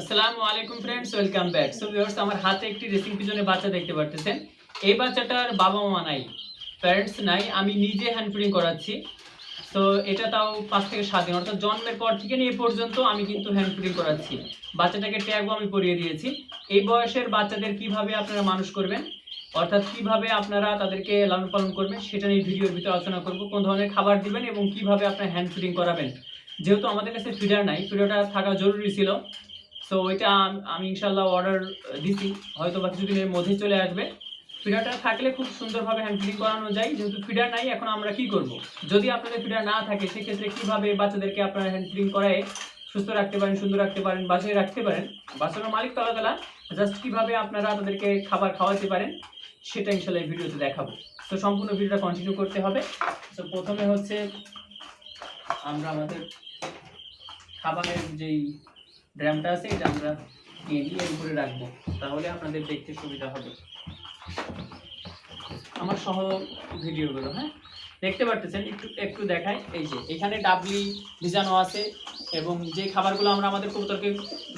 আসসালামু আলাইকুম friends welcome back so viewers আমার হাতে একটি রেসিং পিজনে বাচ্চা দেখতে পারতেছেন। এই বাচ্চাটার বাবা মা নাই প্যারেন্টস নাই, আমি নিজে হ্যান্ড ফিডিং করাচ্ছি। তো এটা তাও পাঁচ থেকে সাত দিন, অর্থাৎ জন্মের পর থেকে নিয়ে পর্যন্ত আমি কিন্তু হ্যান্ড ফিডিং করাচ্ছি। বাচ্চাটাকে ট্যাগও আমি পরিয়ে দিয়েছি। এই বয়সের বাচ্চাদের কীভাবে আপনারা মানুষ করবেন, অর্থাৎ কীভাবে আপনারা তাদেরকে লালন পালন করবেন, সেটা নিয়ে ভিডিওর ভিতরে আলোচনা করব, কোন ধরনের খাবার দিবেন এবং কীভাবে আপনার হ্যান্ড ফিডিং করাবেন। যেহেতু আমাদের কাছে ফিডার নাই ফিডারটা থাকা জরুরি ছিল। সো ওইটা আমি ইনশাল্লাহ অর্ডার দিছি। হয়তো বা কিছুদিনের মধ্যে চলে আসবে। ফিডারটা থাকলে খুব সুন্দরভাবে হ্যান্ড ফিডিং করানো যায়। যেহেতু ফিডার নাই, এখন আমরা কি করব? যদি আপনাদের ফিডার না থাকে, সেক্ষেত্রে কীভাবে বাচ্চাদেরকে আপনারা হ্যান্ড ফিডিং করায় সুস্থ রাখতে পারেন, সুন্দর রাখতে পারেন বাসায় রাখতে পারেন? বাচ্চার মালিক তলা তলা জাস্ট কীভাবে আপনারা তাদেরকে খাবার খাওয়াতে পারেন, সেটা ইনশাল্লাহ এই ভিডিওতে দেখাবো। তো সম্পূর্ণ ভিডিওটা কন্টিনিউ করতে হবে। তো প্রথমে হচ্ছে আমরা আমাদের খাবারের যেই ড্রামটা আছে, এটা আমরা নিয়ে নিয়ে উপরে রাখব। তাহলে আপনাদের দেখতে সুবিধা হবে। আমার সহ ভিডিওগুলো হ্যাঁ? দেখতে পারতেছেন? একটু একটু দেখাই। এই যে, এখানে ডাবলি ভিজানো আছে এবং যে খাবারগুলো আমরা আমাদের কবুতরকে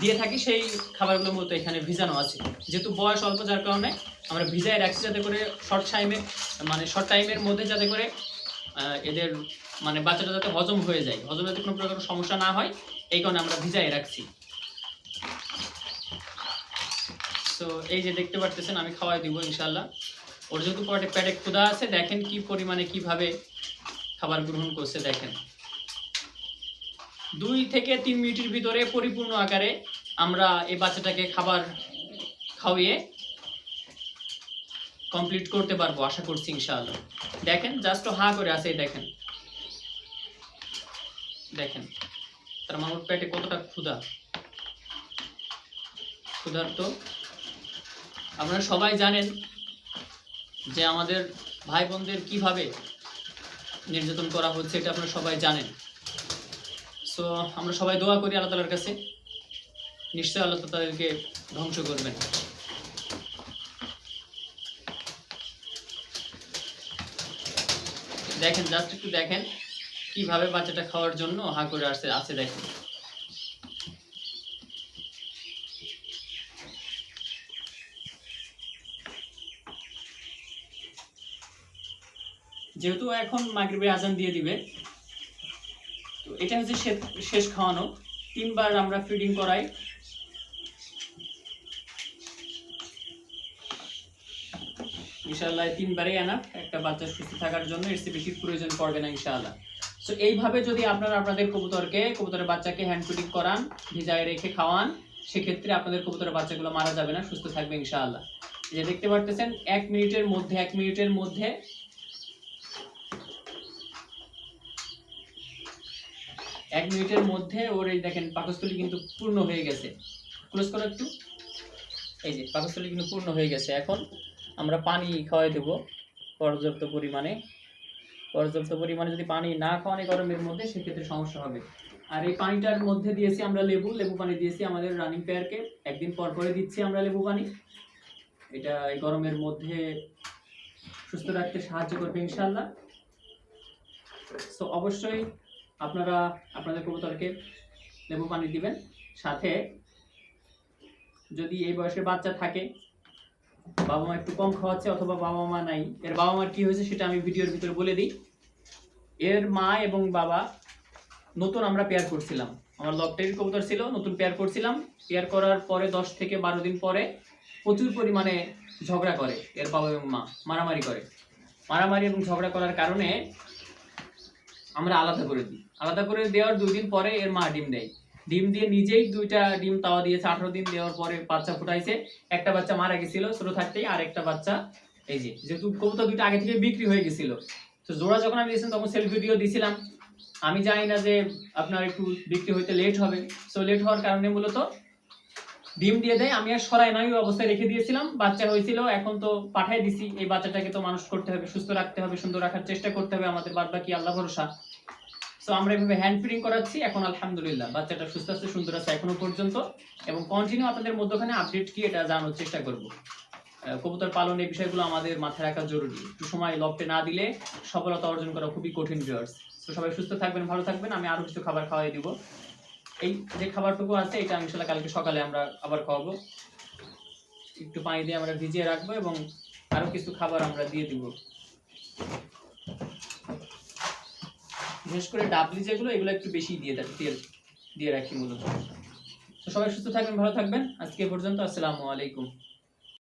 দিয়ে থাকি, সেই খাবারগুলোর মতো এখানে ভিজানো আছে। যেহেতু বয়স অল্প, যার কারণে আমরা ভিজায় রাখছি যাতে করে শর্ট টাইমে মানে শর্ট টাইমের মধ্যে যাতে করে এদের মানে বাচ্চাটা যাতে হজম হয়ে যায়। হজম যাতে কোনো প্রকার সমস্যা না হয়, এই কারণে আমরা ভিজায় রাখছি। তো এই যে দেখতে পারতেছেন, আমি খাওয়াই দিব ইনশাল্লাহ ওর যেহেতু পটে পেটে ক্ষুধা আছে, দেখেন কি পরিমাণে, কীভাবে খাবার গ্রহণ করছে, দেখেন। দুই থেকে তিন মিনিটের ভিতরে পরিপূর্ণ আকারে আমরা এই বাচ্চাটাকে খাবার খাওয়িয়ে কমপ্লিট করতে পারব, আশা করছি ইনশাআল্লাহ। দেখেন জাস্ট হা করে আছে, দেখেন। দেখেন, তার মানে ওর পেটে কতটা ক্ষুধা। ক্ষুধার্ত আপনারা সবাই জানেন যে আমাদের ভাই বোনদের কীভাবে নির্যাতন করা হচ্ছে, এটা আপনারা সবাই জানেন। সো আমরা সবাই দোয়া করি আল্লাহ তালার কাছে। নিশ্চয়ই আল্লাহ তাদেরকে ধ্বংস করবেন। দেখেন জাস্ট একটু দেখেন কীভাবে বাচ্চাটা খাওয়ার জন্য হা করে আসছে আছে দেখেন। যেহেতু এখন মাগরিবে আজান দিয়ে দিবে, তো এটা হচ্ছে শেষ খাওয়ানো। তিনবার আমরা ফিডিং করাই। ইনশাআল্লাহ তিনবারই আনা একটা বাচ্চা সুস্থ থাকার জন্য এর চেয়ে বেশি প্রয়োজন পড়বে না ইনশাআল্লাহ। তো এইভাবে যদি আপনারা আপনাদের কবুতরকে, কবুতরের বাচ্চাকে হ্যান্ড ফিডিং করান, ভিজায় রেখে খাওয়ান, সেক্ষেত্রে আপনাদের কবুতরের বাচ্চাগুলো মারা যাবে না, সুস্থ থাকবে ইনশাআল্লাহ। যে দেখতে পারতেছেন, এক মিনিটের মধ্যে, এক মিনিটের মধ্যে এক মিনিটের মধ্যে ওর এই দেখেন পাকস্থলী কিন্তু পূর্ণ হয়ে গেছে। ক্লোজ করো একটু। এই যে, পাকস্থলী কিন্তু পূর্ণ হয়ে গেছে। এখন আমরা পানি খাওয়াই দেবো পর্যাপ্ত পরিমাণে। পর্যাপ্ত পরিমাণে যদি পানি না খাওয়ানো গরমের মধ্যে, সেক্ষেত্রে সমস্যা হবে। আর এই পানিটার মধ্যে দিয়েছি আমরা লেবু। লেবু পানি দিয়েছি আমাদের রানিং পেয়ারকে একদিন পর পরে দিচ্ছি আমরা লেবু পানি। এটা এই গরমের মধ্যে সুস্থ রাখতে সাহায্য করবে ইনশাল্লাহ তো অবশ্যই আপনারা আপনাদের কবুতরকে লেবু পানি দিবেন। সাথে যদি এই বয়সের বাচ্চা থাকে, বাবা মা একটু কম খাওয়াচ্ছে অথবা বাবা মা নাই, এর বাবা মার কি হয়েছে সেটা আমি ভিডিওর ভিতরে বলে দিই। এর মা এবং বাবা নতুন আমরা পেয়ার করছিলাম। আমার লকটের কবুতর ছিল, নতুন পেয়ার করছিলাম। পেয়ার করার পরে দশ থেকে বারো দিন পরে প্রচুর পরিমাণে ঝগড়া করে, এর বাবা এবং মা, মারামারি করে। মারামারি এবং ঝগড়া করার কারণে আমরা আলাদা করে দিই। আলাদা করে দেওয়ার দুই দিন পরে এর মা ডিম দেয়। ডিম দিয়ে নিজেই দুইটা ডিম তাওয়া দিয়েছে, আঠারো দিন দেওয়ার পরে বাচ্চা ফুটাইছে। একটা বাচ্চা মারা গেছিল ছোট থাকতেই, আর একটা বাচ্চা এই যে, যেহেতু কবুতর দুইটা আগে থেকে বিক্রি হয়ে গেছিল। তো জোড়া যখন আমি দিয়েছিলাম, তখন সেলফি ভিডিও দিয়েছিলাম আমি জানি না যে আপনার একটু বিক্রি হইতে লেট হবে। সো লেট হওয়ার কারণে মূলত ডিম দিয়ে দেয়, আমি আর সরাই ওই অবস্থায় রেখে দিয়েছিলাম বাচ্চা হয়েছিল, এখন তো পাঠাই দিছি, এই বাচ্চাটাকে তো মানুষ করতে হবে, সুস্থ রাখতে হবে, সুন্দর রাখার চেষ্টা করতে হবে আমাদের বাদ বাকি আল্লাহ ভরসা। সো আমরা এভাবে হ্যান্ড ফিডিং করাচ্ছি, এখন আলহামদুলিল্লাহ, বাচ্চাটা সুস্থ আছে, সুন্দর আছে এখনও পর্যন্ত, এবং কন্টিনিউ আপনাদের মধ্যখানে আপডেট কি এটা জানার চেষ্টা করব। কবুতর পালন এই বিষয়গুলো আমাদের মাথায় রাখা জরুরি, একটু সময় লকটে না দিলে সফলতা অর্জন করা খুবই কঠিন ভিউয়ার্স তো সবাই সুস্থ থাকবেন, ভালো থাকবেন, আমি আরও কিছু খাবার খাওয়াই দিব। এই যে খাবারটুকু আছে, এটা আমি কালকে সকালে আমরা আবার খাওয়াবো। একটু পানি দিয়ে আমরা ভিজিয়ে রাখব এবং আরও কিছু খাবার আমরা দিয়ে দিব। বিশেষ করে ডাবলি যেগুলো, এগুলো একটু বেশি দিয়ে দেয় তেল দিয়ে রাখি মূলত। তো সবাই সুস্থ থাকবেন, ভালো থাকবেন। আজকে পর্যন্ত, আসসালামু আলাইকুম।